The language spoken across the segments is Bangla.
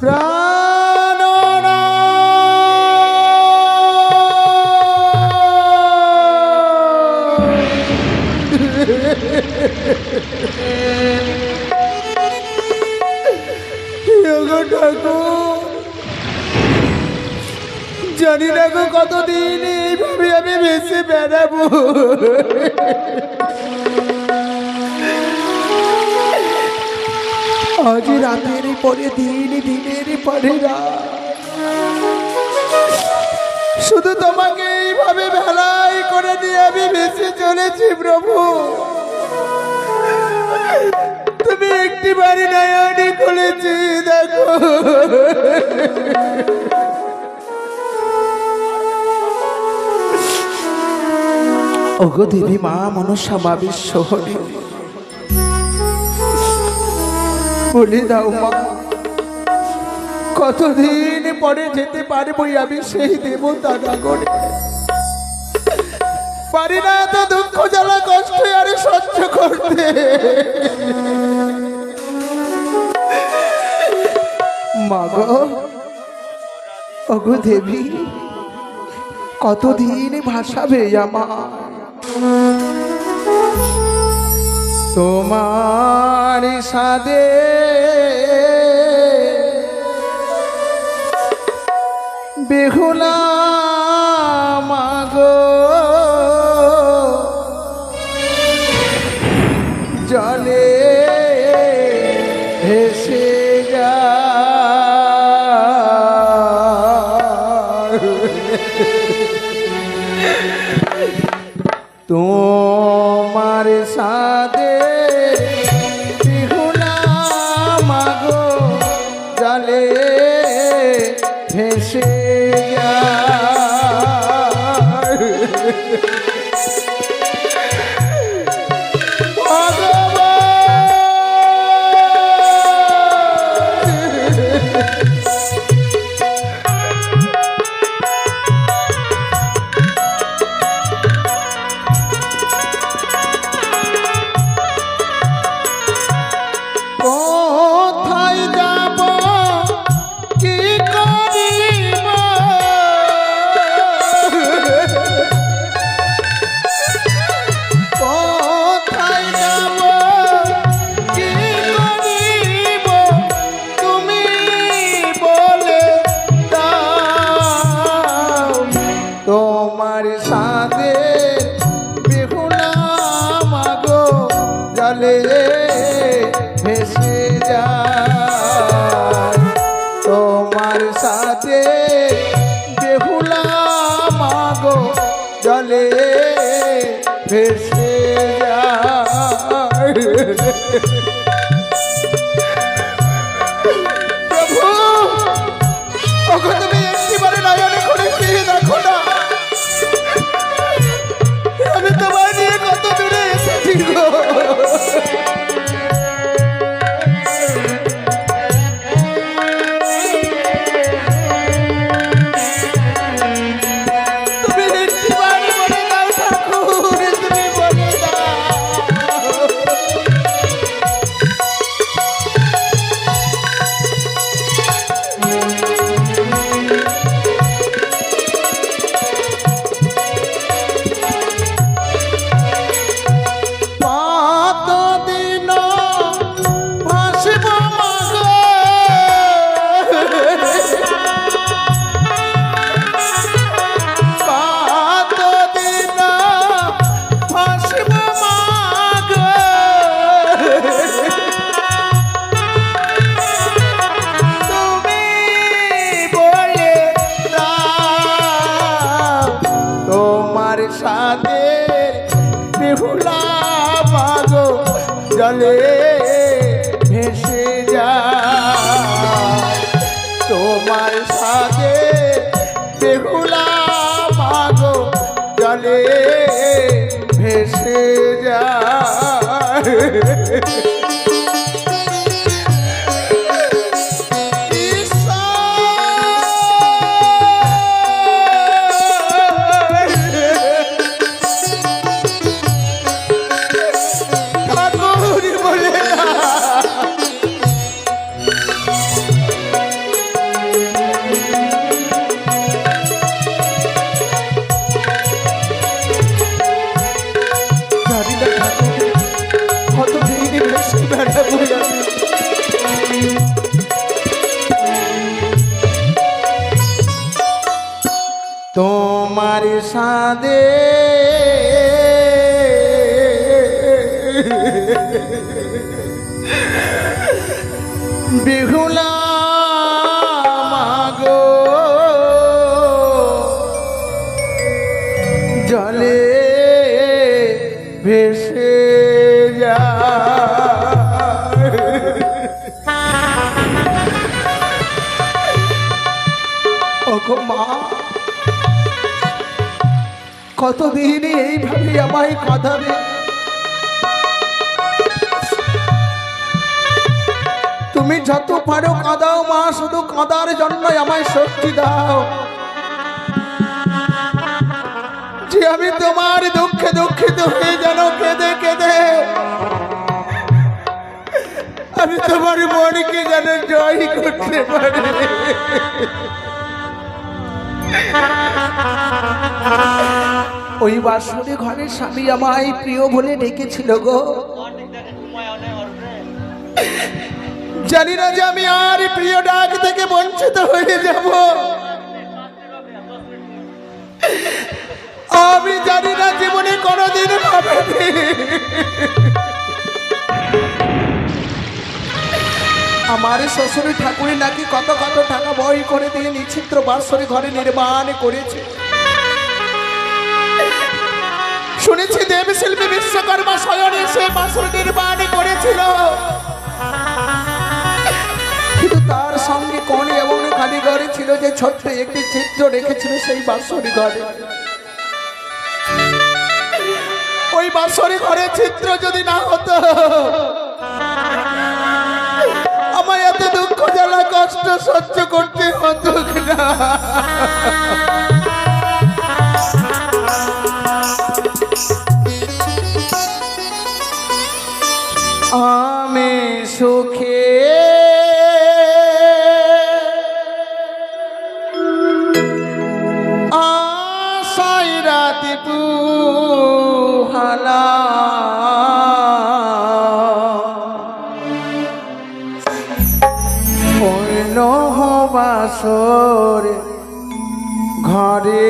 ঠাকুর জানি না গো কতদিন এইভাবে আমি ভেসে বেড়াবো। আজ রাতের পরে দিন, দিনের পরে শুধু তোমাকে এইভাবে ভেলাই করে দিয়ে আমি ভেসে চলেছি, প্রভু। তুমি একটি বাড়ি নয়নে খুলেছি, দেখো। ওগো দেবী, মা মনসা, মা বিশ্বহরে বলে দাও মা। কতদিন পরে যেতে পারব আমি সেই দেবতা নগরে। পারি না এত দুঃখ জ্বালা, কষ্ট আর সহ্য করতে। মাগো ওগো দেবী, কতদিন ভাসাবে আমার তোমার সাদে বেহুলা মাগো। জলে ভেসে যা। তোমার সাদে তোমার সাথে জলে ভেসে যায়। সাদে বিহুলা কতদিন এইভাবে আমায় কাঁদাবে তুমি যত পারো কাঁদাও মা, শুধু কাঁদার জন্য আমায় শক্তি দাও। যে আমি তোমার দুঃখে দুঃখিত হয়ে যেন কেঁদে কেঁদে, আমি তোমার মনকে যেন জয় করতে পারি। ওই বাসরে ঘরে স্বামী আমায় প্রিয় বলে ডেকেছিল গো। জানি না যে আমি আর প্রিয় ডাক থেকে বঞ্চিত হয়ে যাব। আমি জানি না জীবনে কোনোদিন ভাবেনি। আমার শ্বশুর ঠাকুরি নাকি কত কত টাকা বই করে দিয়ে নিচিত্র বাসরে ঘরে নির্মাণ করেছে। শুনেছি দেবশিল্পী বিশ্বকর্মা স্বয়ং এসে বাসর নির্মাণ করেছিল। কিন্তু তার সঙ্গে কোন এমন কারিগরি ছিল যে ছোট্ট একটি চিত্র রেখেছিল সেই বাসরি ঘরে। ওই বাসরি ঘরে চিত্র যদি না হতো, আমায় এত দুঃখ জ্বালা কষ্ট সহ্য করতে হতো না সুখে আশাই রাতি পুহালা বাসর ঘরে।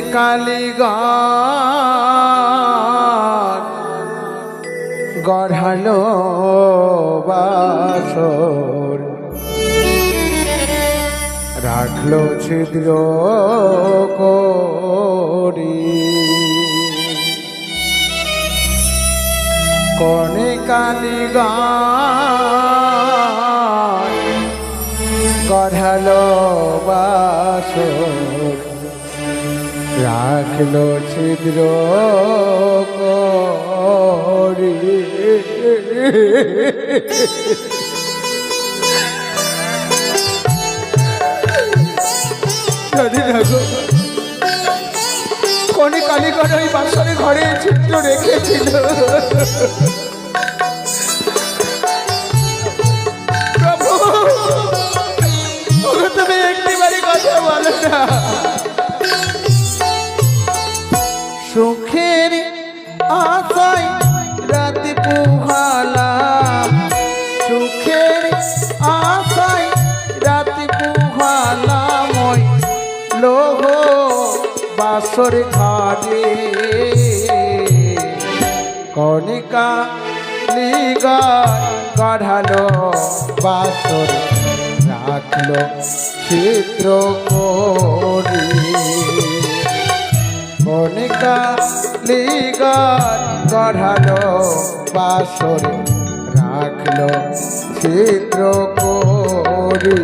কনি কালী গান গড়ালো বাসর। রাখল ছিদ্র করি। কনে কালী গান গড়ালো বাসর। রাখল ছিদ্র করি। জানি না গো। কোনে কালীগড় ওই বাসরে ঘরে চিত্র রেখেছিল। প্রভু তুমি একটিবারই কথা বলো না। বাসর ঘরে কণিকা লিগা গড়ালো বাসর রাখল চিত্র করি। কণিকা লিগান গড়ালো বাসর রাখল চিত্র করি।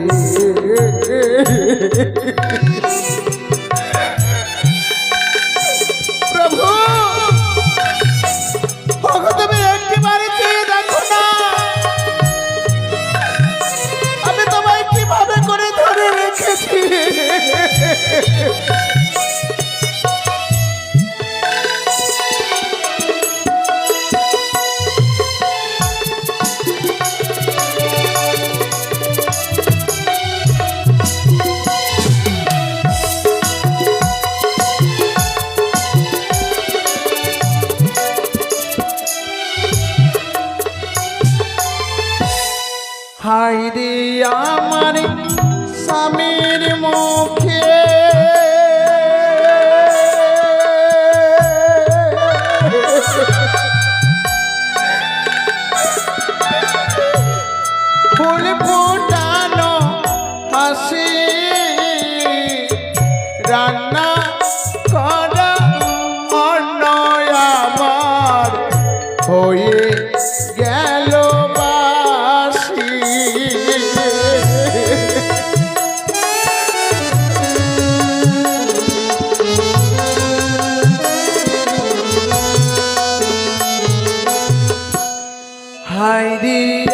ফুল ফুটানো হাসি রান্না করা অন্য আমার হয়ে গেল বাসি। হাইরি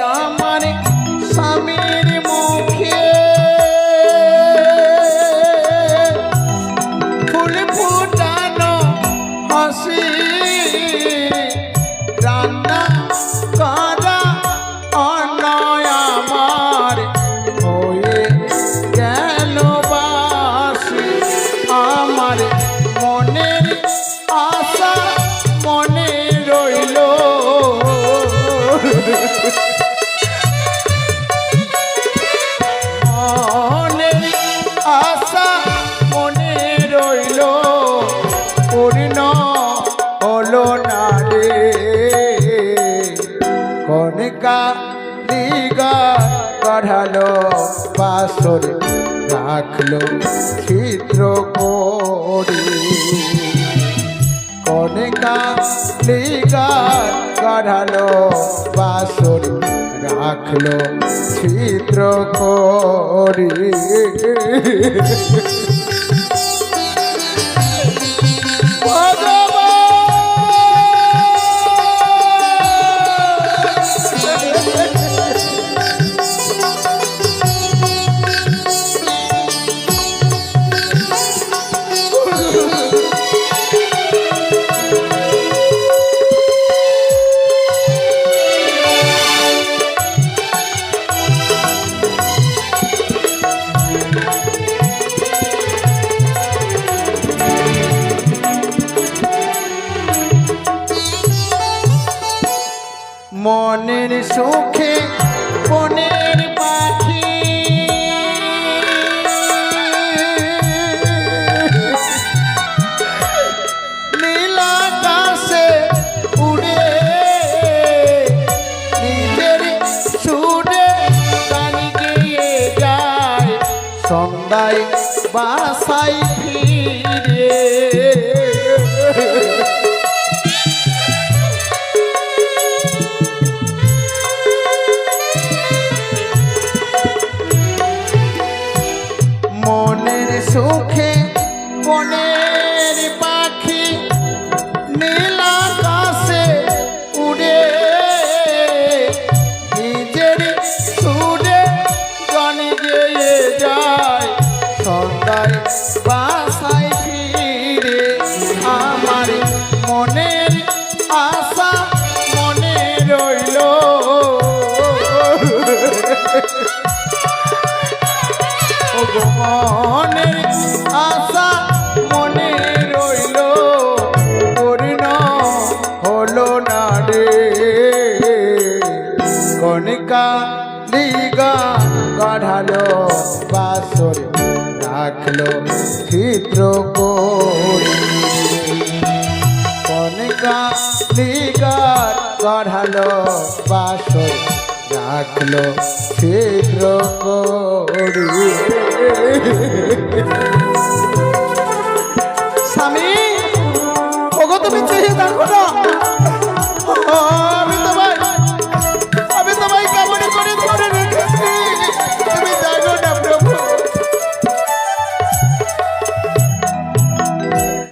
বাসর রাখল চিত্র করি কনেকা লিগার গড়ালো বাসর রাখল ছিদ্র করি বাসায় মনে রইল, পূর্ণ হলো না রে। কণিকা লিগা গড়ালো বাসর রাখল চিত্র করি। কণিকা লিগার গড়ালো বাসর রাখল দ্রৌপদী স্বামী ওগো তুমি চেয়ে দেখো না।